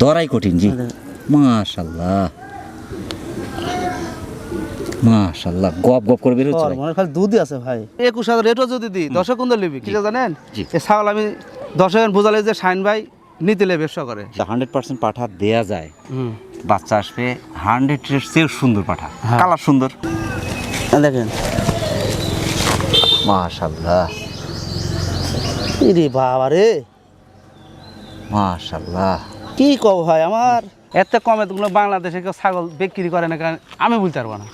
দরাই কঠিন জি। মাশাল্লাহ। মাশাল্লাহ গপ গপ করে বের হচ্ছে ভাই। মনে খালি দুধই আছে ভাই। একুশ হাজার রেটও যদি দিই দশক কুন্দর লিবি কি জানেন? জি। এ ছাগল আমি দশক বোঝালে যে শাইন ভাই নিতিলে ব্যবসা করে হান্ড্রেড পার্সেন্ট পাঠা দেয়া যায়। হুম। বাচ্চা আসবে হান্ড্রেড চেয়ে সুন্দর পাঠা। হ্যাঁ। কালার সুন্দর। দেখেন। মাশাল্লাহ। ইরে বাবা রে মাশাল্লাহ। কি কব ভাই আমার এত কমে তো বাংলাদেশে কেউ ছাগল বিক্রি করে না কারণ আমি বলতে পারব না।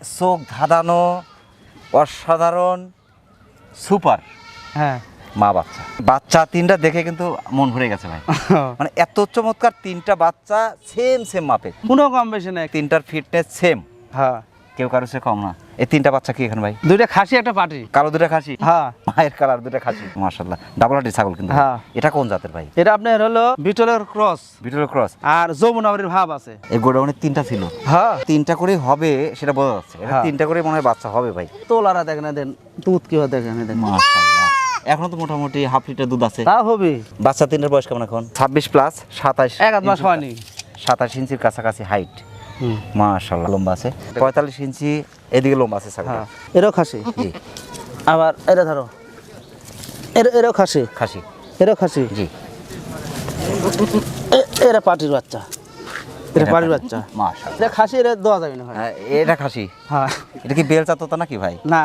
চোখ ধাঁধানো অসাধারণ সুপার। হ্যাঁ। মা বাচ্চা। বাচ্চা তিনটা দেখে কিন্তু মন ভরে গেছে ভাই। মানে এত চমৎকার তিনটা বাচ্চা সেম সেম মাপে কোনো কম বেশি নাই। তিনটার ফিটনেস সেম হ্যাঁ। কেউ কারও সে কম না। এই তিনটা বাচ্চা কি এখানে ভাই? দুইটা খাসি একটা পাটি। কালো দুটা খাসি? হ্যাঁ। মায়ের কালার দুটা খাসি। মাশাল্লাহ ডাবল হাটি ছাগল কিন্তু হ্যাঁ। এটা কোন জাতের ভাই? এটা আপনার হলো বিটলের ক্রস বিটলের ক্রস আর যমুনাবাড়ির ভাব আছে। এই গোডাউনে তিনটা ছিল। হ্যাঁ। তিনটা করে হবে সেটা বোঝা যাচ্ছে। এটা হ্যাঁ। তিনটা করে মনে হয় বাচ্চা হবে ভাই। তোলারা দেখেন দেন দুধ কি হয় দেখেন। মাশাল্লাহ এখনও তো মোটামুটি হাফ লিটার দুধ আছে। তা হবে। বাচ্চা তিনের বয়স কেমন এখন? ছাব্বিশ প্লাস সাতাশ এক আধ মাস হয়নি। সাতাশ ইঞ্চির কাছাকাছি হাইট হুম। মাশাল্লাহ লম্বা আছে। পঁয়তাল্লিশ ইঞ্চি এদিকে লম্বা আছে ছাগল হ্যাঁ। এরও খাসি? জি। আবার এটা ধরো। এর এরও খাসি? খাসি। এরও খাসি? জি। এরা পাটির বাচ্চা। এটা পাটির বাচ্চা। মাশাল্লাহ এটা খাসি এটা দেওয়া যাবে না হ্যাঁ, এটা খাসি? হ্যাঁ। এটা কি বেলচা তোতা নাকি ভাই? না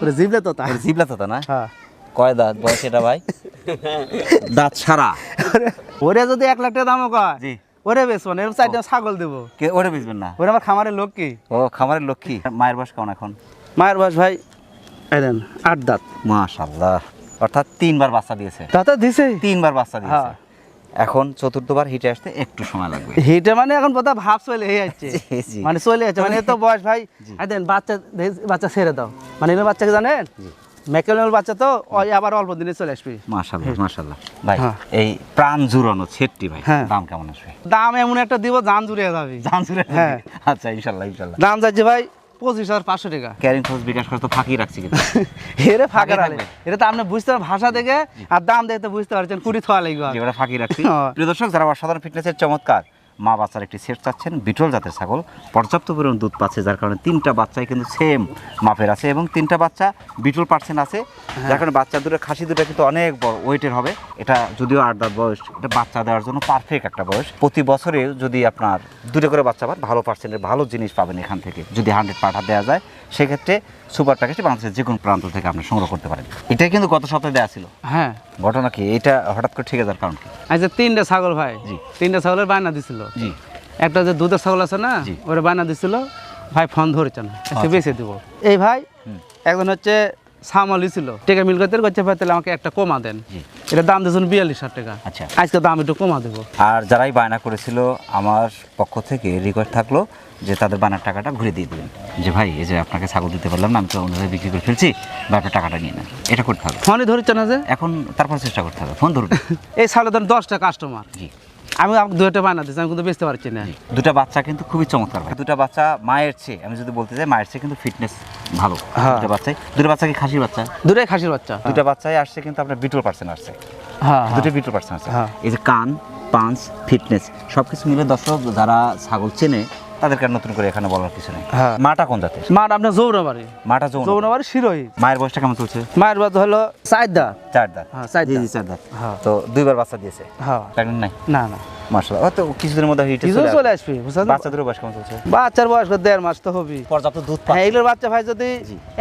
ওটা জিবলে তো তা জিবলা তোতা না? হ্যাঁ। কয় দাঁত? বয়স এটা ভাই। দাঁত সারা। ওরে যদি এক লাখ টাকা দামও কয় জি। ওরে বেশ মানে এরকম চারটা ছাগল দেবো। কে ওরে বেচবেন না। ওরে আমার খামারের লোক কি? ও খামারের লক্ষ্মী মায়ের বয়স কেমন এখন? মায়ের বয়স ভাই দেন আট দাঁত। মাশাল্লাহ অর্থাৎ তিনবার বাচ্চা দিয়েছে। দাঁতা দিছে। তিনবার বাচ্চা দিয়েছে। হ্যাঁ। এখন চতুর্থবার হিটে আসতে একটু সময় লাগবে। হিটে মানে এখন বোধহয় ভাব চলে যাচ্ছে। জি, জি। মানে চলে যাচ্ছে মানে এত বয়স ভাই দেন বাচ্চা বাচ্চা ছেড়ে দাও। মানে এর বাচ্চাকে জানেন? মেকানিক্যাল বাচ্চা তো ওই আবার অল্প দিনে চলে আসবে। মাশাল্লাহ মাশাল্লাহ ভাই হ্যাঁ। এই প্রাণ জুড়ানো ছেটটি ভাই হ্যাঁ। দাম কেমন আসবে? দাম এমন একটা দিব জান জুড়ে যাবে। দাম জুড়ে হ্যাঁ। আচ্ছা ইনশাল্লাহ ইনশাল্লাহ দাম যাচ্ছে ভাই পঁচিশ হাজার পাঁচশো টাকা। ক্যারিং খরচ বিকাশ খরচ তো ফাঁকি রাখছি কিন্তু। এরে ফাঁকা রাখলে। এটা তো আপনি বুঝতে পারেন ভাষা দেখে আর দাম দেখে তো বুঝতে পারছেন কুড়ি লাগবে। আর। ফাঁকি রাখছি। হ্যাঁ। প্রিয় দর্শক যারা অসাধারণ ফিটনেসের চমৎকার মা বাচ্চার একটি সেট চাচ্ছেন বিটল জাতের ছাগল। পর্যাপ্ত পরিমাণ দুধ পাচ্ছে যার কারণে তিনটা বাচ্চাই কিন্তু সেম মাপের আছে এবং তিনটা বাচ্চা বিটল পার্সেন্ট আছে। যার কারণে বাচ্চা দুটো খাসি দুটো কিন্তু অনেক বড় ওয়েটের হবে। এটা যদিও আট দাঁত বয়স এটা বাচ্চা দেওয়ার জন্য পারফেক্ট একটা বয়স। প্রতি বছরে যদি আপনার দুটো করে বাচ্চা পান ভালো পার্সেন্টের ভালো জিনিস পাবেন এখান থেকে যদি হান্ড্রেড পাঠা দেওয়া যায়। সেক্ষেত্রে সুপার প্যাকেজটি বাংলাদেশের যে কোনো প্রান্ত থেকে আপনি সংগ্রহ করতে পারেন। এটা কিন্তু গত সপ্তাহে দেওয়া ছিল। হ্যাঁ। ঘটনা কি? এটা হঠাৎ করে ঠিক কারণ কি? আচ্ছা তিনটা ছাগল ভাই জি। তিনটা ছাগলের বায়না দিছিল। জি। একটা যে দুধের ছাগল আছে না। ওরা বায়না দিছিল ভাই ফোন ধরেছে না আচ্ছা। বেঁচে দিব। এই ভাই একজন হচ্ছে সামলি ছিল টেকা মিল করতে করছে ভাই তাহলে আমাকে একটা কমা দেন। এটা দাম দিয়েছেন বিয়াল্লিশ হাজার টাকা। আচ্ছা। আজকে দাম একটু কমা দেবো। আর যারাই বায়না করেছিল আমার পক্ষ থেকে রিকোয়েস্ট থাকল যে তাদের বানার টাকাটা ঘুরে দিয়ে দেবেন যে ভাই এই যে আপনাকে ছাগল দিতে পারলাম না আমি তো অন্যভাবে বিক্রি করে ফেলছি বা আপনার টাকাটা নিয়ে নেন। এটা করতে হবে। ফোনই ধরেছে না যে? এখন তারপর চেষ্টা করতে হবে। ফোন ধরুন। এই ছাগলের ধরেন দশটা কাস্টমার জি। আমি দুইটা বায়না দিচ্ছি আমি কিন্তু বেচতে পারছি না। দুটা বাচ্চা কিন্তু খুবই চমৎকার দুটা বাচ্চা মায়ের চেয়ে আমি যদি বলতে চাই মায়ের চেয়ে কিন্তু ফিটনেস ভালো। হ্যাঁ। দুটা বাচ্চাই। দুটো বাচ্চা কি খাসির বাচ্চা? দুটাই খাসির বাচ্চা। দুটা বাচ্চাই আসছে কিন্তু আপনার বিটল পার্সেন্ট আসছে। হ্যাঁ দুটো বিটল পার্সেন্ট আসছে। হ্যাঁ। এই যে কান পাঞ্চ ফিটনেস সব কিছু মিলে দর্শক যারা ছাগল চেনে তাদেরকে নতুন করে এখানে বলার কিছু নেই। হ্যাঁ। মাটা কোন জাতের? মাঠ আপনার যৌনবাড়ি। মাটা যৌন যৌনবাড়ি শিরোই মায়ের বয়সটা কেমন চলছে? মায়ের বাদ হলো চারদা চার দাঁত হ্যাঁ, চার জি চার দাঁত হ্যাঁ। তো দুইবার বাচ্চা দিয়েছে? হ্যাঁ। নাই? না না। মাশাআল্লাহ। তো কিছুদিনের মধ্যে হিটে চলে চলে আসবে। আসবে বুঝছেন? বাচ্চা দুটো বয়স কেমন চলছে? বাচ্চার বয়স দেড় মাস তো হবে পর্যাপ্ত দুধ হ্যাঁ এগুলোর বাচ্চা ভাই যদি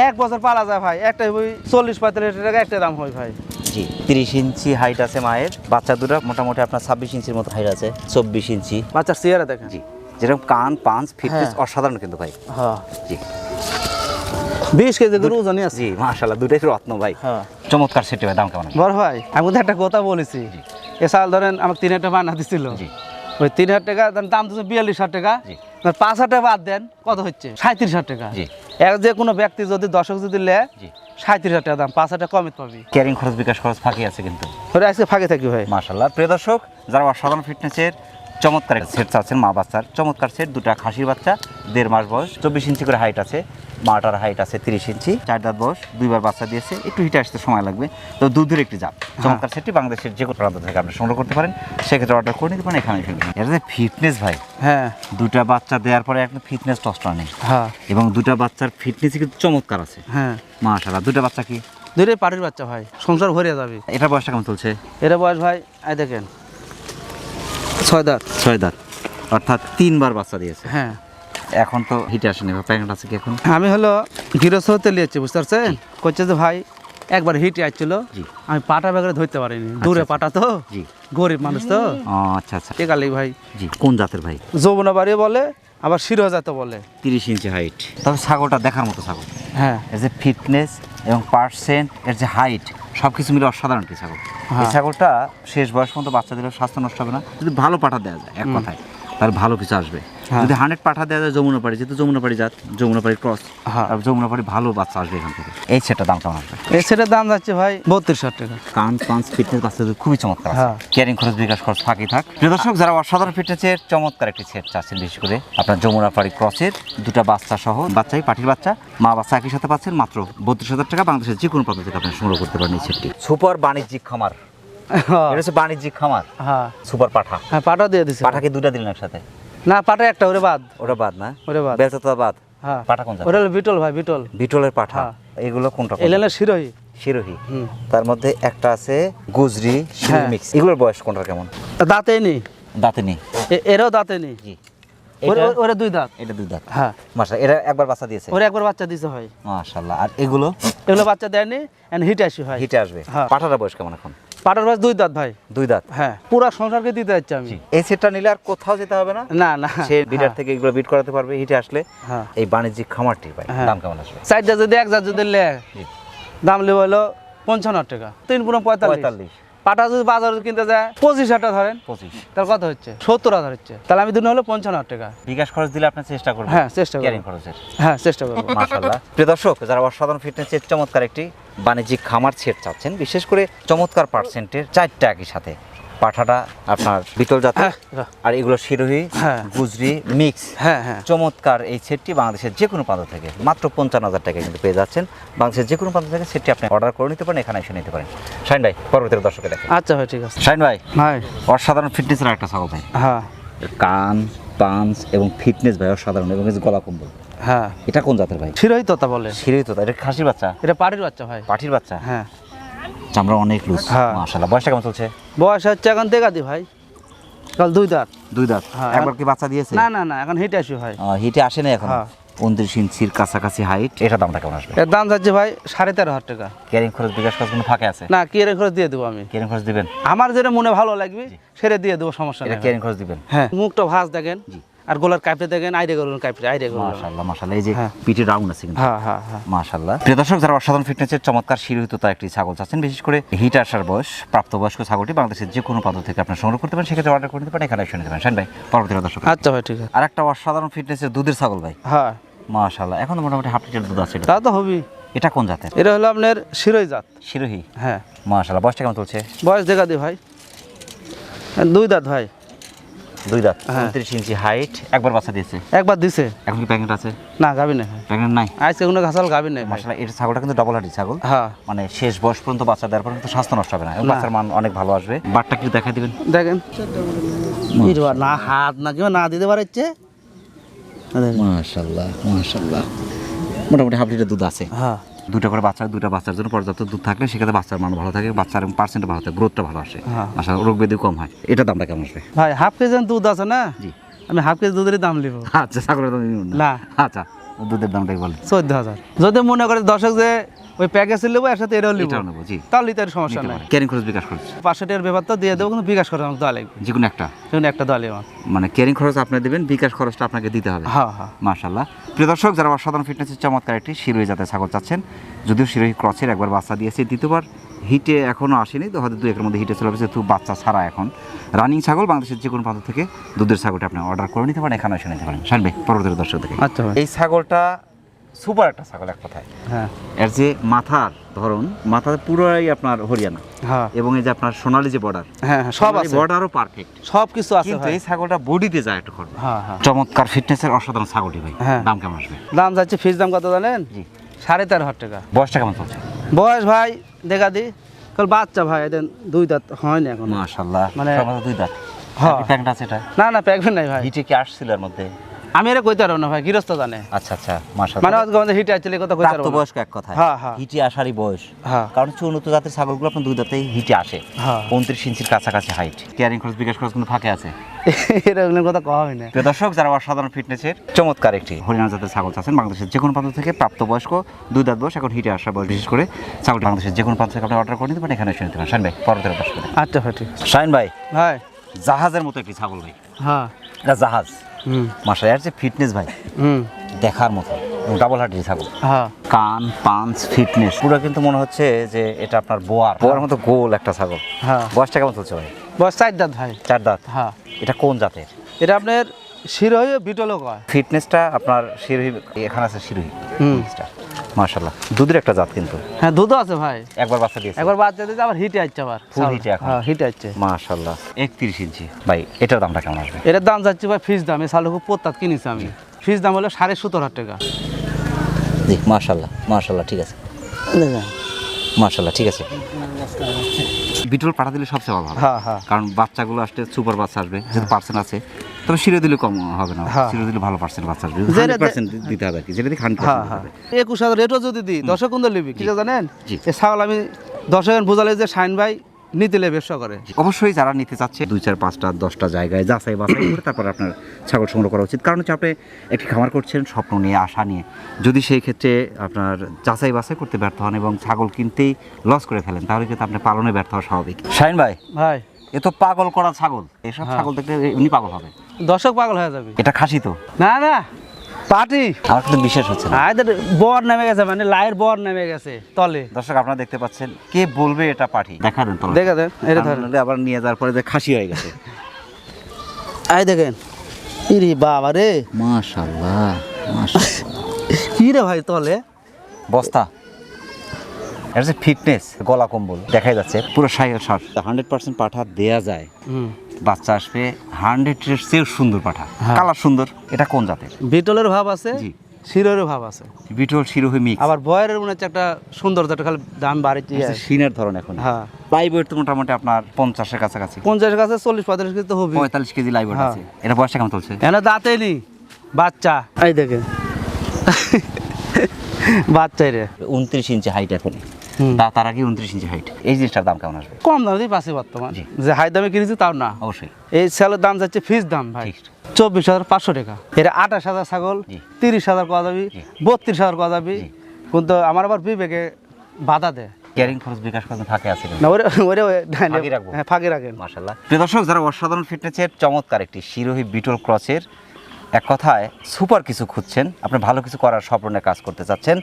এক বছর পালা যায় ভাই একটা চল্লিশ পঁয়তাল্লিশ টাকা একটা দাম হয় ভাই। জি তিরিশ ইঞ্চি হাইট আছে মায়ের। বাচ্চা দুটো মোটামুটি আপনার ছাব্বিশ ইঞ্চির মতো হাইট আছে চব্বিশ ইঞ্চি। বাচ্চার চেহারা দেখেন। জি। যেরকম কান পাঞ্চ ফিটনেস হ্যাঁ। অসাধারণ কিন্তু ভাই। হ্যাঁ। জি। বিশ কেজি ওজনই আছে। জি মাশাআল্লাহ দুটাই রত্ন ভাই। হ্যাঁ। চমৎকার সেটি ভাই দাম কেমন? বড় ভাই আমি একটা কথা বলেছি। ধরেন আমাকে তিন হাজার টাকা বানা দিছিল। জি। ওই তিন হাজার টাকা দাম দিচ্ছে বিয়াল্লিশ হাজার টাকা। পাঁচ হাজার টাকা বাদ দেন কত হচ্ছে? সাঁত্রিশ হাজার টাকা। এক যে কোনো ব্যক্তি যদি দশক যদি লে সাঁত্রিশ হাজার টাকা দাম পাঁচ হাজার টাকা কমে পাবি। ক্যারিং খরচ বিকাশ খরচ ফাঁকি আছে কিন্তু। আজকে ফাঁকে থাকি ভাই। মাশাল্লাহ প্রিয় দর্শক যারা অসাধারণ ফিটনেসের চমৎকার সেট চাচ্ছেন মা বাচ্চার। চমৎকার সেট দুটা খাসির বাচ্চা দেড় মাস বয়স চব্বিশ ইঞ্চি করে হাইট আছে। মাটার হাইট আছে তিরিশ ইঞ্চি চার দাঁত বয়স দুইবার বাচ্চা দিয়েছে। একটু হিটে আসতে সময় লাগবে। তো দুধের একটি জাত চমৎকার সেটটি বাংলাদেশের যে কোনো প্রান্ত থেকে আপনি সংগ্রহ করতে পারেন। সেক্ষেত্রে অর্ডার করে নিতে পারেন এখানে এটা ফিটনেস ভাই। হ্যাঁ। দুটা বাচ্চা দেওয়ার পরে একটা ফিটনেস টসটা নেই। হ্যাঁ। এবং দুটা বাচ্চার ফিটনেস কিন্তু চমৎকার আছে। হ্যাঁ। মাশাআল্লাহ। দুটা বাচ্চা কি? দুটোই পাটির বাচ্চা ভাই। সংসার ভরে যাবে। এটা বয়সটা কেমন চলছে? এটা বয়স ভাই আই দেখেন। ছয় দাঁত ছয় দাঁত অর্থাৎ তিনবার বাচ্চা দিয়েছে। হ্যাঁ। এখন তো হিটে আসেনি প্যাকেট আছে কি এখন? আমি হলো গৃহস্থতে লিয়েছি বুঝতে পারছেন? করছে যে ভাই একবার হিটে আসছিল আমি পাটা ব্যাগরে ধরতে পারিনি। দূরে আচ্ছা। পাটা তো গরিব মানুষ তো। আচ্ছা আচ্ছা। টেকালি ভাই? জি কোন জাতের ভাই? যৌবনা বাড়ি বলে আবার শিরো যাতে বলে। তিরিশ ইঞ্চি হাইট তবে ছাগলটা দেখার মতো ছাগল। হ্যাঁ। এর এ ফিটনেস এবং পার্সেন্ট এর যে হাইট সব কিছু মিলে অসাধারণ একটি ছাগল এই। ছাগলটা শেষ বয়স পর্যন্ত বাচ্চা দিলে স্বাস্থ্য নষ্ট হবে না। যদি ভালো পাঠা দেওয়া যায় এক কথায়। তাহলে ভালো কিছু আসবে। হ্যাঁ। যদি হান্ড্রেড পাঠা দেওয়া যায় যমুনা পাড়ি যেহেতু যমুনা পাড়ি জাত যমুনা পাড়ি ক্রস হ্যাঁ। যমুনা পাড়ি ভালো বাচ্চা আসবে এখান থেকে। এই সেটটা দাম কেমন আসবে? এই সেটার দাম যাচ্ছে ভাই বত্রিশ হাজার টাকা। কান পাঁচ ফিটনেস বাচ্চাদের খুবই চমৎকার হ্যাঁ। কেয়ারিং খরচ বিকাশ খরচ ফাঁকি থাক। প্রিয় দর্শক যারা অসাধারণ ফিটনেসের চমৎকার একটি সেট চাচ্ছেন বিশেষ করে আপনার যমুনা পাড়ি ক্রসের দুটা বাচ্চা সহ বাচ্চাই পাঠির বাচ্চা মা বাচ্চা একই সাথে পাচ্ছেন মাত্র বত্রিশ হাজার টাকা বাংলাদেশের যে কোনো প্রান্ত থেকে আপনি সংগ্রহ করতে পারেন এই সেটটি সুপার বাণিজ্যিক খামার। এটা হচ্ছে বাণিজ্যিক খামার। হ্যাঁ। সুপার পাঠা। হ্যাঁ পাটা দিয়ে দিছে। দুটা দিলেন একসাথে? না পাটা একটা ওরে বাদ। ওটা বাদ না? ওরে বাদ। বাদ। হ্যাঁ। পাঠা কোন? ওটা বিটল ভাই বিটল। বিটলের পাঠা। হ্যাঁ। এগুলো কোনটা শিরোহী। হুম। তার মধ্যে একটা আছে গুজরি হ্যাঁ। মিক্স এগুলোর বয়স কোনটা কেমন? দাঁতে নেই। দাঁতে নেই। এরও দাঁতে নেই। জি। ওরে- দুই দাঁত। এটা দুই দাঁত। হ্যাঁ। মাশা এটা একবার বাচ্চা দিয়েছে? ওরে একবার বাচ্চা দিছে ভাই। মাশাআল্লাহ আর এগুলো? এগুলো বাচ্চা দেয়নি এন্ড হিট আসি ভাই। হিটে আসবে। হ্যাঁ। পাঠাটা বয়স কেমন এখন? পাটার বয়স দুই দাঁত ভাই। দুই দাঁত? হ্যাঁ পুরা সংসারকে দিতে যাচ্ছি আমি। এই সেটটা নিলে আর কোথাও যেতে হবে না? না না। সে বিডার থেকে এগুলো বিট করাতে পারবে হিটে আসলে। হ্যাঁ। এই বাণিজ্যিক খামারটি ভাই হ্যাঁ। দাম কেমন আসবে? চারটা যদি এক জাত যদি লে দাম লিব হলো পঞ্চান্ন টাকা। তিন পুরো পঁয়তাল্লিশ। পাটা যদি বাজারে কিনতে যায় পঁচিশ হাজার ধরেন। পঁচিশ। তার কত হচ্ছে? সত্তর হাজার হচ্ছে। তাহলে আমি দিন হলো পঞ্চান্ন হাজার টাকা। বিকাশ খরচ দিলে আপনি চেষ্টা করবেন। হ্যাঁ, চেষ্টা করবেন খরচের। হ্যাঁ চেষ্টা করব। মাশাল্লাহ প্রিয় দর্শক যারা অসাধারণ ফিটনেসের চমৎকার একটি বাণিজ্যিক খামার সেট চাচ্ছেন বিশেষ করে চমৎকার পার্সেন্টের চারটা একই সাথে। পাঠাটা আপনার বিতল জাতের হ্যাঁ। আর এগুলো শিরোহী হ্যাঁ। গুজরি মিক্স। হ্যাঁ হ্যাঁ। চমৎকার এই সেটটি বাংলাদেশের যে কোনো প্রান্ত থেকে। মাত্র পঞ্চান্ন হাজার টাকা কিন্তু পেয়ে যাচ্ছেন। বাংলাদেশের যে কোনো প্রান্ত থেকে সেটটি আপনি অর্ডার করে নিতে পারেন এখানে এসে নিতে পারেন। শাইন ভাই পরবর্তী দর্শকে দেখেন। আচ্ছা ভাই ঠিক আছে। শাইন ভাই ভাই। অসাধারণ ফিটনেসের একটা ছাগল ভাই। হ্যাঁ। কান পাঞ্চ এবং ফিটনেস ভাই অসাধারণ এবং গলা কম্বল। হ্যাঁ। এটা কোন জাতের ভাই? তোতা বলে। শিরোহী এটা খাসির বাচ্চা? এটা পাটির বাচ্চা ভাই। পাঠির বাচ্চা? হ্যাঁ। চামড়া অনেক লুজ হ্যাঁ। মাশাআল্লাহ। বয়সটা কেমন চলছে? বয়স হচ্ছে এখন দেখা দি ভাই। কাল দুই দাঁত। দুই দাঁত? হ্যাঁ। একবার কি বাচ্চা দিয়েছে? না না না এখন হিট আসি ভাই। আহ, হিটে আসে না এখন? হ্যাঁ। উনত্রিশ ইঞ্চির কাছাকাছি হাইট এটা দামটা কেমন আসবে? এর দাম যাচ্ছে ভাই সাড়ে তেরো হাজার টাকা। ক্যারিং খরচ বিকাশ খরচ কোনো ফাঁকে আছে? না কি এর খরচ দিয়ে দেবো আমি। ক্যারিং খরচ দিবেন? আমার যেটা মনে ভালো লাগবে সেটা দিয়ে দেবো সমস্যা এটা নেই। ক্যারিং খরচ দিবেন? হ্যাঁ মুখটা ভাঁজ দেখেন। জি। আর গোলার কাপড়ে দেখেন আইডে করুন কাপড়ে আইডে করুন মাশাআল্লাহ মাশাআল্লাহ এই যে হ্যাঁ। পিঠে রাউন্ড আছে কিন্তু। হ্যাঁ হ্যাঁ হ্যাঁ। মাশাআল্লাহ। প্রিয় দর্শক যারা অসাধারণ ফিটনেসের চমৎকার শিরোহিত তার একটি ছাগল চাচ্ছেন বিশেষ করে হিট আসার বয়স প্রাপ্তবয়স্ক ছাগলটি বাংলাদেশের যে কোনো প্রান্ত থেকে আপনার সংগ্রহ করতে পারেন সেক্ষেত্রে অর্ডার করে নিতে পারেন এখানে নিতে পারেন। শাইন ভাই পরবর্তী দর্শক আচ্ছা ভাই ঠিক আছে। আর একটা অসাধারণ ফিটনেসের দুধের ছাগল ভাই। হ্যাঁ। মাশাআল্লাহ এখন মোটামুটি হাফ লিটার দুধ আছে। তা তো হবি এটা কোন জাতের? এটা হলো আপনার শিরোই জাত। শিরোহী? হ্যাঁ। মাশাআল্লাহ বয়সটা কেমন চলছে? বয়স দেখা দি ভাই। দুই দাঁত ভাই। দুই দাঁত হ্যাঁ। উনত্রিশ ইঞ্চি হাইট একবার বাচ্চা দিয়েছে। একবার দিছে? এখন কি প্যাকেট আছে? না গাবি নেই। প্যাকেট নাই? আজকে কোনো ঘাসাল গাবি নেই মাশাআল্লাহ এটা ছাগলটা কিন্তু ডবল হাডি ছাগল। হ্যাঁ। মানে শেষ বয়স পর্যন্ত বাচ্চা দেওয়ার পর কিন্তু স্বাস্থ্য নষ্ট হবে না। বাচ্চার মান অনেক ভালো আসবে। বাটটা কি দেখাই দিবেন। দেখেন। না হাত না কেউ না দিতে পারছে মাশাআল্লাহ মাশাআল্লাহ। মোটামুটি হাফ লিটার দুধ আছে। হ্যাঁ। দুটো করে বাচ্চা দুটো বাচ্চার জন্য পর্যাপ্ত দুধ থাকলে সেক্ষেত্রে বাচ্চার মান ভালো থাকে বাচ্চার পার্সেন্ট ভালো থাকে গ্রোথটা ভালো আসে। হ্যাঁ। আচ্ছা রোগ ব্যাধি কম হয়। এটা দামটা কেমন আসবে? ভাই হাফ কেজি দুধ আছে না? জি। আমি হাফ কেজি দুধেরই দাম নেব আচ্ছা ছাগলের দাম না। আচ্ছা দুধের দামটাই বলেন। চোদ্দ হাজার। যদি মনে করে দর্শক যে ওই প্যাকেজ নেব একসাথে এটাও নিব। নেব জি। তাহলে তার সমস্যা নাই। ক্যারিং খরচ বিকাশ খরচ। পাঁচশো টাকার ব্যাপার তো দিয়ে দেবো কিন্তু বিকাশ করে আমাকে দেওয়া লাগবে যে কোনো একটা। সেখানে একটা দেওয়া লাগবে। মানে ক্যারিং খরচ আপনি দেবেন বিকাশ খরচটা আপনাকে দিতে হবে। হ্যাঁ হ্যাঁ। মাশাল্লাহ প্রিয় দর্শক যারা অসাধারণ ফিটনেসের চমৎকার একটি শিরোহী জাতের ছাগল চাচ্ছেন যদিও শিরোহী ক্রসের একবার বাচ্চা দিয়েছে দ্বিতীয়বার হিটে এখনও আসেনি তো হয়তো দু একের মধ্যে হিটে চলে আসছে তো বাচ্চা ছাড়া এখন। রানিং ছাগল বাংলাদেশের যে কোনো প্রান্ত থেকে দুধের ছাগলটা আপনি অর্ডার করে নিতে পারেন এখানে এসে নিতে পারেন। শান পরবর্তী দর্শক দেখে আচ্ছা এই ছাগলটা সুপার একটা ছাগল এক কথায়। হ্যাঁ। এর যে মাথার ধরন মাথা পুরোই আপনার হরিয়ানা। হ্যাঁ। এবং এই যে আপনার সোনালি যে বর্ডার হ্যাঁ হ্যাঁ, সব আছে। বর্ডারও পারফেক্ট সব কিছু আছে কিন্তু এই ছাগলটা বডিতে যায় একটু খড় হ্যাঁ হ্যাঁ। চমৎকার ফিটনেসের অসাধারণ ছাগলটি ভাই। হ্যাঁ। দাম কেমন আসবে? দাম যাচ্ছে ফিস দাম কত জানেন? জি। সাড়ে তেরো হাজার টাকা। বয়সটা কেমন চলছে? বয়স ভাই দেখা দি। কাল বাচ্চা ভাই এদের দুই দাঁত হয়নি এখন। মাশাআল্লাহ মানে- মানে দুই দাঁত। হ্যাঁ। প্যাকেট আছে এটা? না না প্যাকবেন নাই ভাই। হিটে কি আসছিল এর মধ্যে? আমি এটা কইতে পারব না ভাই গৃহস্থ জানে। আচ্ছা আচ্ছা মানে মাশাআল্লাহ। আজকে আমাদের হিটে আসলে কথা কইতে পারব না। প্রাপ্তবয়স্ক এক কথা হ্যাঁ, হ্যাঁ। হিটে আসারই বয়স। হ্যাঁ। কারণ হচ্ছে উন্নত জাতের ছাগলগুলো আপনার দুই দাঁতেই হিটে আসে। হ্যাঁ। উনত্রিশ ইঞ্চির কাছাকাছি হাইট কেয়ারিং খরচ বিকাশ খরচ কিন্তু ফাঁকে আছে? এরকম কথা কওয়া হয় না। প্রিয় দর্শক যারা অসাধারণ ফিটনেসের চমৎকার একটি হরিয়ানা জাতের ছাগল চাচ্ছেন বাংলাদেশের যে কোনো প্রান্ত থেকে প্রাপ্তবয়স্ক দুই দাঁত বয়স এখন হিটে আসা বয়স। বিশেষ করে ছাগল বাংলাদেশের যে কোনো প্রান্ত থেকে আপনি অর্ডার করে নিতে পারেন এখানে এসে নিতে পারেন। শাইন ভাই পরবর্তী আচ্ছা ভাই ঠিক আছে। শাইন ভাই ভাই। জাহাজের মতো একটি ছাগল ভাই। হ্যাঁ। এটা জাহাজ। হুম। মাসা এর ফিটনেস ভাই দেখার মতো এবং ডাবল হার্টের ছাগল হ্যাঁ। কান পাঞ্চ ফিটনেস পুরো কিন্তু মনে হচ্ছে যে এটা আপনার বোয়ার। বোয়ার মতো গোল একটা ছাগল। হ্যাঁ। বয়সটা কেমন চলছে ভাই? বয়স চার দাঁত ভাই। চার দাঁত? হ্যাঁ। এটা কোন জাতের? এটা আপনার শিরোহী বিটলও কয় ফিটনেসটা আপনার শিরোহী এখানে আছে শিরোহী। মার্শাল্লাহ দুধের একটা জাত কিন্তু। হ্যাঁ দুধও আছে ভাই। একবার বাচ্চা দিয়েছে। একবার বাচ্চা দিতে আবার হিটে আসছে আবার। ফুল হিটে এখন? হ্যাঁ হিটে আসছে মার্শাল্লাহ একত্রিশ ইঞ্চি। ভাই এটার দামটা কেমন আসবে? এটার দাম যাচ্ছে ভাই ফিস দাম। এই সালে খুব পোত্তাত কিনেছি আমি। ফিস দাম হলো সাড়ে সতেরো হাজার টাকা। জি মার্শাল্লাহ মার্শাল্লাহ ঠিক আছে। মাশাআল্লাহ ঠিক আছে। বিটল পাঠা দিলে সবচেয়ে ভালো। হবে হ্যাঁ হ্যাঁ। কারণ বাচ্চাগুলো আসলে সুপার বাচ্চা আসবে যেহেতু পার্সেন্ট আছে তবে শিরে দিলে কম হবে না। শিরে দিলে ভালো পার্সেন্ট বাচ্চা আসবে। পার্সেন্ট দিতে হবে আর কি যেটা দিয়ে হ্যাঁ হ্যাঁ। একুশ হাজার রেটও যদি দিই দশক কুন্দর লিবি কি জানেন? ছাগল আমি দর্শকের বোঝালে যে শাইন ভাই নিতে লে ব্যবসা করে অবশ্যই যারা নিতে চাচ্ছে দুই চার পাঁচটা দশটা জায়গায় যাচাই বাছাই করে তারপর আপনার ছাগল সংগ্রহ করা উচিত। কারণ হচ্ছে আপনি একটি খামার করছেন স্বপ্ন নিয়ে আশা নিয়ে। যদি সেই ক্ষেত্রে আপনার যাচাই বাছাই করতে ব্যর্থ হন এবং ছাগল কিনতেই লস করে ফেলেন তাহলে কিন্তু আপনি পালনে ব্যর্থ হওয়া স্বাভাবিক। শাহিন ভাই ভাই। এ তো পাগল করা ছাগল। এসব হ্যাঁ। ছাগল দেখলে এমনি পাগল হবে। দর্শক পাগল হয়ে যাবে। এটা খাসি তো? না না। পার্টি? আমার কিন্তু বিশ্বাস হচ্ছে না। আয়দের বর নেমে গেছে মানে লাইয়ের বর নেমে গেছে তলে। দর্শক আপনারা দেখতে পাচ্ছেন কে বলবে এটা দেখা দেন তো দেখে দেন এটা ধরেন। আবার নিয়ে যাওয়ার পরে যে খাসি হয়ে গেছে। আই দেখেন। ইরে বাবা রে। মাশাআল্লাহ মাশাআল্লাহ। কি রে ভাই তলে? বস্তা। এটা ফিটনেস গলা কম্বল। দেখাই যাচ্ছে পুরো সাইকেল শর্ট হান্ড্রেড পার্সেন্ট পাঠা দেয়া যায়। হুম। বাচ্চা আসবে হান্ড্রেডের চেয়েও সুন্দর পাঠা। হ্যাঁ। কালার সুন্দর এটা কোন জাতের? বিটলের ভাব আছে জি। শিরোরের ভাব আছে। বিটল শিরোহি মিক্স আবার বয়ের মনে হচ্ছে একটা সুন্দর যেটা খালি দাম বাড়িতে সিনের ধরন এখন। হ্যাঁ। লাইভ ওয়েট তো মোটামুটি আপনার পঞ্চাশের কাছাকাছি। পঞ্চাশ কাছে চল্লিশ পঁয়তাল্লিশ কেজি তো হবে পঁয়তাল্লিশ কেজি লাইভ ওয়েট হ্যাঁ। আছে। এটা বয়সটা কেমন চলছে? এনে দাঁতে নি বাচ্চা। এই দেখেন। বাচ্চাই রে। উনত্রিশ ইঞ্চি হাইট এখন। তা তার আগে উনত্রিশ ইঞ্চি হাইট এই জিনিসটার দাম কেমন আসবে? কম দামে পাচ্ছে বর্তমান। যে হাই দামে কিনেছি তাও না। অবশ্যই। এই ছাগলের দাম যাচ্ছে ফিস দাম ভাই। চব্বিশ হাজার পাঁচশো টাকা। এটা আঠাশ হাজার ছাগল তিরিশ হাজার কয়া যাবি বত্রিশ হাজার কয়া যাবি। কিন্তু আমার আবার বিবেকে বাধা দেয়। ক্যারিং খরচ বিকাশ খরচ ফাঁকে আছে না ওরে ওরে রাখব। হ্যাঁ ফাঁকি রাখেন। মাশাল্লাহ প্রিয় দর্শক যারা অসাধারণ ফিটনেসের চমৎকার একটি শিরোহী বিটল ক্রসের এক কথায় সুপার কিছু খুঁজছেন আপনি ভালো কিছু করার স্বপ্নে কাজ করতে চাচ্ছেন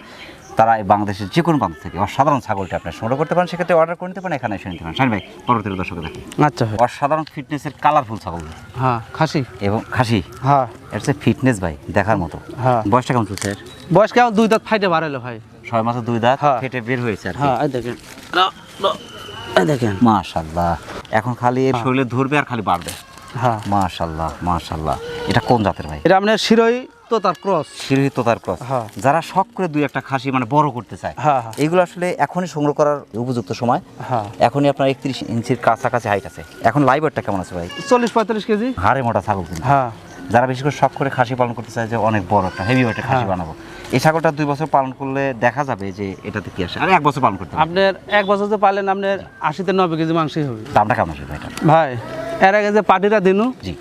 তারা এই বাংলাদেশের যে কোনো প্রান্ত থেকে অসাধারণ ছাগলটি আপনি সংগ্রহ করতে পারেন সেক্ষেত্রে অর্ডার করে নিতে পারেন এখানে এসে নিতে পারেন। শাহিন ভাই পরবর্তী দর্শক দেখেন আচ্ছা অসাধারণ ফিটনেসের কালারফুল ছাগল হ্যাঁ খাসি। এবং খাসি। হ্যাঁ। এর যে ফিটনেস ভাই দেখার মতো। হ্যাঁ। বয়সটা কেমন চলছে? বয়স কেমন? দুই দাঁত ফাইটে বাড়াইলো ভাই। ছয় মাসে দুই দাঁত হ্যাঁ। ফেটে বের হয়েছে আর হ্যাঁ এই দেখেন। দেখেন। মাশাল্লাহ এখন খালি এর শরীরে ধরবে আর খালি বাড়বে। হ্যাঁ। মাশাল্লাহ মাশাল্লাহ এটা কোন জাতের ভাই? এটা আপনার শিরোই তো তার ক্রস। শিরোহিত তার ক্রস। হ্যাঁ। যারা শখ করে দুই একটা খাসি মানে বড় করতে চায় হ্যাঁ হ্যাঁ। আসলে এখনই সংগ্রহ করার উপযুক্ত সময়। এখনই আপনার একত্রিশ ইঞ্চির কাছাকাছি হাইট আছে। এখন লাইভারটা কেমন আছে ভাই? চল্লিশ পঁয়তাল্লিশ কেজি। হাড়ে মোটা ছাগল হ্যাঁ। যারা বেশি করে শখ করে খাসি পালন করতে চায় যে অনেক বড় একটা হেভি ওয়েটের খাসি। বানাবো। এই ছাগলটা দুই বছর পালন করলে দেখা যাবে যে এটাতে কি আসে। আর এক বছর পালন করতে আপনার এক বছর তো পারলেন আপনার আশিতে নব্বই কেজি মাংসই হবে। দামটা কেমন আসবে ভাই ভাই এর আগে যে পার্টিটা দিনু জি।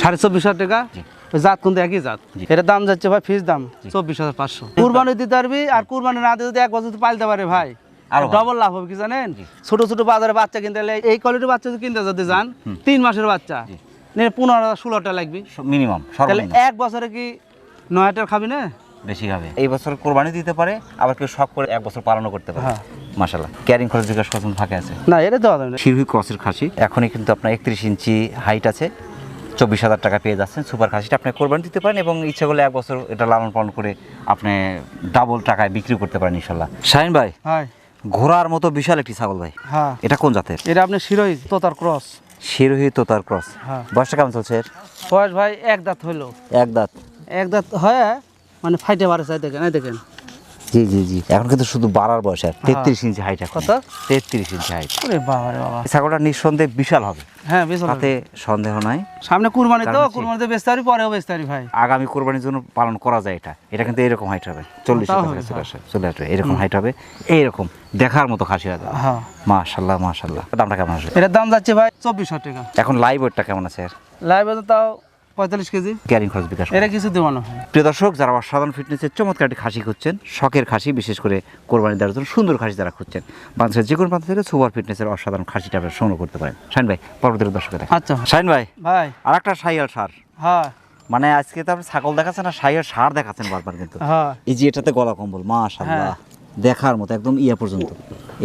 সাড়ে চব্বিশ হাজার টাকা। জি। জাত কিন্তু একই জাত। জি। এটার দাম যাচ্ছে ভাই ফিস দাম চব্বিশ হাজার পাঁচশো। কুরবানি দিতে পারবি আর কুরবানি না দিতে যদি এক বছর পালতে পারে ভাই আরও। ডবল লাভ হবে কি জানেন? ছোট ছোট বাজারে বাচ্চা কিনতে গেলে এই কোয়ালিটির বাচ্চা যদি কিনতে যদি যান তিন মাসের বাচ্চা। পনেরো ষোলোটা লাগবে। মিনিমাম তাহলে এক বছরে কি নয় হাজার খাবি না? বেশি হবে এই বছর কোরবানি দিতে পারে আবার কেউ শখ করে এক বছর পালনও করতে পারে। হ্যাঁ। মাশাল্লাহ ক্যারিং খরচ জিজ্ঞাসা করছেন ফাঁকে আছে। না এটা দেওয়া যাবে না। শিরুই ক্রসের খাসি। এখনই কিন্তু আপনার একত্রিশ ইঞ্চি হাইট আছে। চব্বিশ হাজার টাকা পেয়ে যাচ্ছেন। সুপার খাসিটা আপনি কোরবানি দিতে পারেন এবং ইচ্ছা করলে এক বছর এটা লালন পালন করে আপনি ডাবল টাকায় বিক্রি করতে পারেন ইনশাল্লাহ। শাহিন ভাই ঘোড়ার মতো বিশাল একটি ছাগল ভাই। হ্যাঁ। এটা কোন জাতের? এটা আপনি শিরোই তোতার ক্রস। শিরোহী তোতার ক্রস। হ্যাঁ। বয়সটা কেমন চলছে এর? বয়স ভাই এক দাঁত হইল। এক দাঁত। এক দাঁত হয় মানে ফাইটে বাড়ে চাই দেখেন এই দেখেন। জি জি জি। এখন কিন্তু শুধু বাড়ার বয়স আর তেত্রিশ ইঞ্চি হাইট কত? তেত্রিশ ইঞ্চি হাইট ওরে বাবা। বাবা ছাগলটা নিঃসন্দেহে বিশাল হবে। হ্যাঁ বেশ তাতে সন্দেহ নাই। সামনে কুরবানি তো কুরবানিতে বেচতে পারি পরেও বেচতে পারি ভাই। আগামী কোরবানির জন্য পালন করা যায় এটা। এটা কিন্তু এরকম হাইট হবে। চল্লিশ চলে হ্যাঁ। আসবে এরকম হাইট হবে। এইরকম দেখার মতো খাসি হবে হ্যাঁ। মাশাল্লাহ মাশাল্লাহ দামটা কেমন আসবে? এটার দাম যাচ্ছে ভাই চব্বিশশো টাকা। এখন লাইভ ওয়েটটা কেমন আছে লাইভে তো তাও পঁয়তাল্লিশ কেজি। ক্যারিং খরচ বিকাশ এটা কিছু দেবো না প্রিয় দর্শক যারা অসাধারণ ফিটনেসের চমৎকার একটি খাসি খুঁজছেন শখের খাসি বিশেষ করে কোরবানি দেওয়ার জন্য সুন্দর খাসি যারা খুঁজছেন বাংলাদেশের যে কোনো প্রান্ত থেকে সুপার ফিটনেসের অসাধারণ খাসিটা আপনারা সংগ্রহ করতে পারেন। শাইন ভাই পরবর্তী দর্শকের আচ্ছা। শাইন ভাই ভাই। আর একটা সাইয়াল সার। হ্যাঁ। মানে আজকে তো আপনি ছাগল দেখাচ্ছেন আর সাইয়াল সার দেখাচ্ছেন বারবার কিন্তু। হ্যাঁ। এই যে এটাতে গলা কম্বল মাশাআল্লাহ। দেখার মতো একদম ইয়া পর্যন্ত।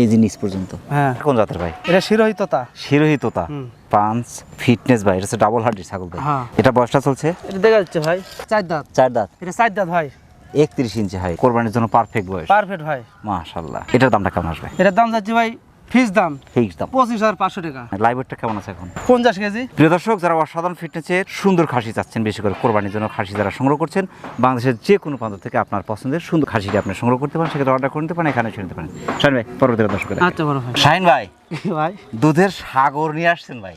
এই যে নিচ পর্যন্ত। হ্যাঁ। কোন জাতের ভাই? এটা শিরোহি তোতা পাঁচ ফিটনেস ভাই এটা হচ্ছে ডাবল হার্ডের ছাগল ভাই। হ্যাঁ। এটা বয়সটা চলছে? এটা দেখা যাচ্ছে ভাই। চার দাঁত। চার দাঁত। এটা চার দাঁত ভাই। একত্রিশ ইঞ্চি হাই কোরবানির জন্য পারফেক্ট বয়স। পারফেক্ট ভাই। মাশাআল্লাহ। এটার দামটা কেমন আসবে? এটার দাম যাচ্ছে ভাই দাম? ফিক্স দাম। পঁচিশ হাজার পাঁচশো টাকা। লাইভেরটা কেমন আছে এখন? পঞ্চাশ কেজি। প্রিয় দর্শক যারা অসাধারণ ফিটনেসের সুন্দর খাসি চাচ্ছেন বেশি করে কোরবানির জন্য খাসি যারা সংগ্রহ করছেন বাংলাদেশের যে কোনো প্রান্ত থেকে আপনার পছন্দের সুন্দর খাসিটি আপনি সংগ্রহ করতে পারেন সেক্ষেত্রে অর্ডার করে নিতে পারেন এখানে এসে নিতে পারেন। শাহিন ভাই পরবর্তী দর্শক আচ্ছা বড় ভাই। শাহিন ভাই ভাই। দুধের সাগর নিয়ে আসছেন ভাই।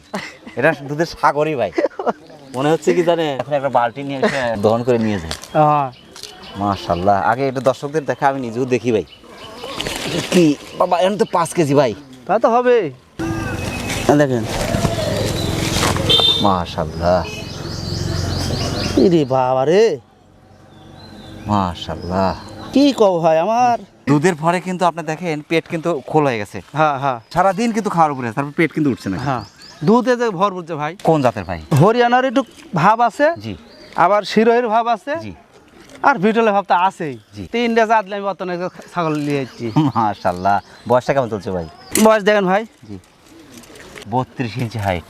এটা দুধের সাগরই ভাই। মনে হচ্ছে কি জানে এখন একটা বালতি নিয়ে দহন করে নিয়ে যায়। হ্যাঁ মাশাল্লাহ। আগে এটা দর্শকদের দেখা আমি নিজেও দেখি ভাই। কি? বাবা এখন তো পাঁচ কেজি ভাই। তা তো হবে। দেখেন। মাশাল্লাহ। ইরে বাবা রে। মাশাল্লাহ। কি কব ভাই আমার? দুধের পরে কিন্তু আপনি দেখেন পেট কিন্তু খোলা হয়ে গেছে। হ্যাঁ হ্যাঁ। সারাদিন কিন্তু খাওয়ার উপরে তারপর পেট কিন্তু উঠছে না। হ্যাঁ। দুধে যে ভর বুঝছে ভাই। কোন জাতের ভাই? হরিয়ানার একটু ভাব আছে। জি। আবার শিরোহের ভাব আছে। জি। আর ভিডিও ভাব তো আছেই। তিনটা আদলে আমি বর্তমানে ছাগল নিয়ে যাচ্ছি মাশাল্লাহ। বয়সটা কেমন চলছে ভাই? বয়স দেখেন ভাই। জি। বত্রিশ ইঞ্চি হাইট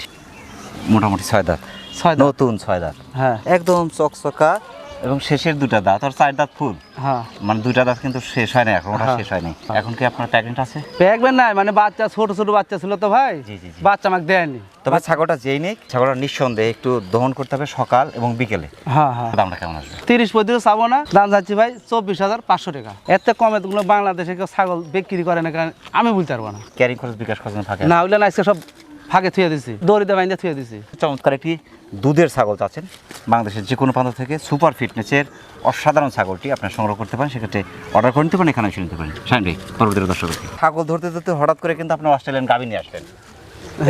মোটামুটি ছয় দাঁত। ছয় নতুন ছয় দাঁত। হ্যাঁ। একদম চকচকা এবং শেষের দুটা দাঁত আর চার দাঁত ফুল। হ্যাঁ। মানে দুটা দাঁত কিন্তু শেষ হয় না এখন ওটা হ্যাঁ। শেষ হয়নি। এখন কি আপনার প্যাকেট আছে? প্যাকবেন নাই মানে বাচ্চা ছোট ছোট বাচ্চা ছিল তো ভাই। জি, জি, জি। বাচ্চা আমাকে দেয়নি। তবে ছাগলটা যেই নেই ছাগলটা নিঃসন্দেহে একটু দহন করতে হবে সকাল এবং বিকেলে। হ্যাঁ হ্যাঁ। দামটা কেমন আসবে? তিরিশ পঁয়ত্রিশ চাবো না দাম যাচ্ছি ভাই চব্বিশ হাজার পাঁচশো টাকা। থেকে কমে বাংলাদেশে কেউ ছাগল বিক্রি করে না কারণ আমি বলতে পারব না। ক্যারিং খরচ বিকাশ খরচ থাকে না হইলে না আজকে সব ফাঁকে থুয়ে দিছি দড়িতে বাইন্দে থুয়ে দিছি। চমৎকার একটি দুধের ছাগল চাচ্ছেন। বাংলাদেশের যে কোনো প্রান্ত থেকে সুপার ফিটনেসের অসাধারণ ছাগলটি আপনার সংগ্রহ করতে পারেন সেক্ষেত্রে অর্ডার করে নিতে পারেন এখানে এসে নিতে পারেন। শাইন ভাই পরবর্তী দর্শক ছাগল ধরতে ধরতে হঠাৎ করে কিন্তু আপনি অস্ট্রেলিয়ান গাভি নিয়ে আসবেন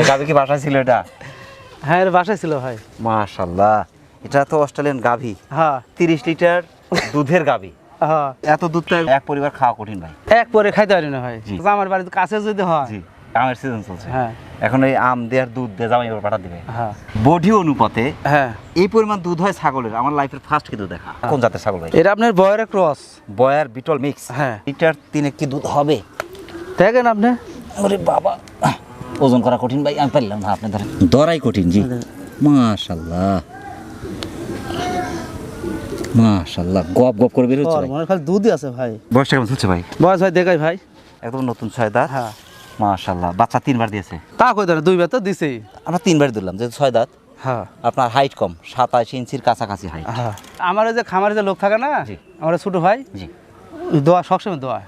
এই গাভি কি বাসায় ছিল এটা? হ্যাঁ এর বাসায় ছিল ভাই। মাশাল্লাহ এটা তো অস্ট্রেলিয়ান গাভি। হ্যাঁ। তিরিশ লিটার দুধের গাভি। হ্যাঁ। এত দুধটা এক পরিবার খাওয়া কঠিন ভাই। এক পরে খাইতে পারি না ভাই। আমার বাড়িতে কাছে যদি হয় আমের সিজন চলছে। হ্যাঁ। এখন এই আম দেওয়ার দুধ দিয়ে জামাই এবার পাঠা দিবে। হ্যাঁ। বডি অনুপাতে হ্যাঁ। এই পরিমাণ দুধ হয় ছাগলের আমার লাইফের ফার্স্ট কিন্তু দেখা। কোন জাতের ছাগল ভাই? এটা আপনার Boer cross. Boer Beetal mix হ্যাঁ। লিটার তিন কি দুধ হবে? দেখেন আপনি। ওরে বাবা। ওজন করা কঠিন ভাই আমি পারলাম না আপনি ধরেন দরাই কঠিন জি। মাশাল্লাহ মাশাল্লাহ গপ গপ করে বের হচ্ছে ভাই। মনে খালি দুধই আছে ভাই। বয়সটা কেমন হচ্ছে ভাই? বয়স ভাই দেখাই ভাই। একদম নতুন ছয় দাঁত। হ্যাঁ। মাশাল্লাহ বাচ্চা তিনবার দিয়েছে। তা কই ধরে? দুইবার তো দিছেই। আমরা তিনবার দিলাম যে ছয় দাঁত। হ্যাঁ। আপনার হাইট কম সাতাশ ইঞ্চির কাছাকাছি হাইট হ্যাঁ। আমার ওই যে খামারে যে লোক থাকে না আমার ছোট ভাই জি। দোয়া সবসময় দোয়া।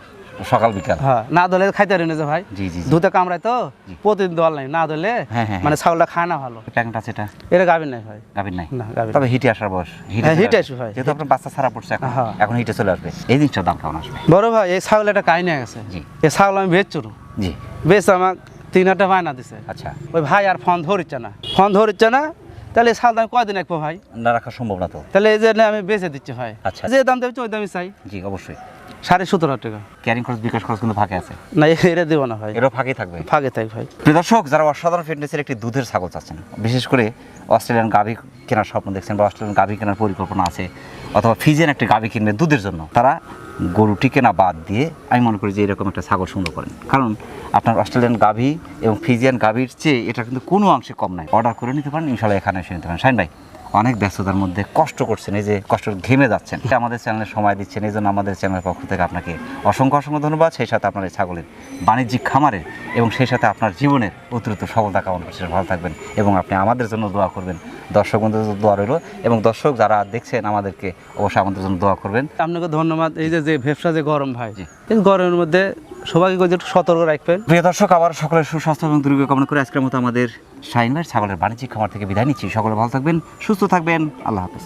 সকাল বিকাল। হ্যাঁ না ধরলে খাইতে পারি না যে ভাই। জি জি দুধে কামড়ায় তো প্রতিদিন দোয়াল নাই। না ধরলে হ্যাঁ, হ্যাঁ, মানে ছাগলটা খায় না ভালো। প্যাকেট আছে এটা? গাবিন নাই ভাই। গাভীর নাই? না তবে হিটে আসার বয়স। হিটে হ্যাঁ, হিটে আসবে। ভাই। যেহেতু আপনার বাচ্চা ছাড়া পড়ছে এখন হ্যাঁ। এখন হিটে চলে আসবে। এই জিনিসটার দাম কেমন আসবে? বড় ভাই এই ছাগল একটা কাহিনী গেছে জি। এই ছাগল আমি বেচছু জি। বেচ আমাকে তিন হাজার বায়না দিছে। আচ্ছা। ওই ভাই আর ফোন ধরিচ্ছে না। ফোন ধরিচ্ছে না তাহলে এই ছাগল আমি কয়দিন একবো ভাই? না রাখা সম্ভব না তো। তাহলে এই জন্য আমি বেচে দিচ্ছি ভাই। আচ্ছা। যে দাম দেবে ওই দামই চাই। জি অবশ্যই। সাড়ে সতেরো হাজার টাকা। ক্যারিং খরচ বিকাশ খরচ কিন্তু ফাঁকে আছে। না এটা দেবো না ভাই। এরও ফাঁকে থাকবে। ফাঁকে থাক ভাই। প্রিয় দর্শক যারা অসাধারণ ফিটনেসের একটি দুধের ছাগল চাচ্ছেন বিশেষ করে অস্ট্রেলিয়ান গাভী কেনার স্বপ্ন দেখছেন বা অস্ট্রেলিয়ান গাভী কেনার পরিকল্পনা আছে অথবা ফিজিয়ান একটা গাভী কিনবেন দুধের জন্য তারা গরুটি কেনা বাদ দিয়ে আমি মনে করি যে এরকম একটা ছাগল সংগ্রহ করেন। কারণ আপনার অস্ট্রেলিয়ান গাভী এবং ফিজিয়ান গাভীর চেয়ে এটা কিন্তু কোনো অংশে কম নাই। অর্ডার করে নিতে পারেন ইনশাল্লাহ এখানে এসে নিতে পারেন। শাইন ভাই। অনেক ব্যস্ততার মধ্যে কষ্ট করছেন এই যে কষ্ট ঘেমে যাচ্ছেন। এটা আমাদের চ্যানেলে সময় দিচ্ছেন এই জন্য আমাদের চ্যানেলের পক্ষ থেকে আপনাকে অসংখ্য অসংখ্য ধন্যবাদ। সেই সাথে আপনার এই ছাগলের বাণিজ্যিক খামারের এবং সেই সাথে আপনার জীবনের অতিরিক্ত সফলতা কামনা করছেন ভালো থাকবেন এবং আপনি আমাদের জন্য দোয়া করবেন। দর্শক বন্ধুদের জন্য দোয়া রইল এবং দর্শক যারা দেখছেন আমাদেরকে অবশ্যই আমাদের জন্য দোয়া করবেন। আপনাকে ধন্যবাদ। এই যে যে ব্যবসা যে গরম ভাই গরমের মধ্যে সবাইকে কই একটু সতর্ক রাখবেন। প্রিয় দর্শক, আবার সকলের সুস্বাস্থ্য এবং দীর্ঘ কামনা করে আজকের মতো আমাদের ভাই ছাগলের বাণিজ্যিক খামার থেকে বিদায় নিচ্ছি। সকলে ভালো থাকবেন, সুস্থ থাকবেন। আল্লাহ হাফেজ।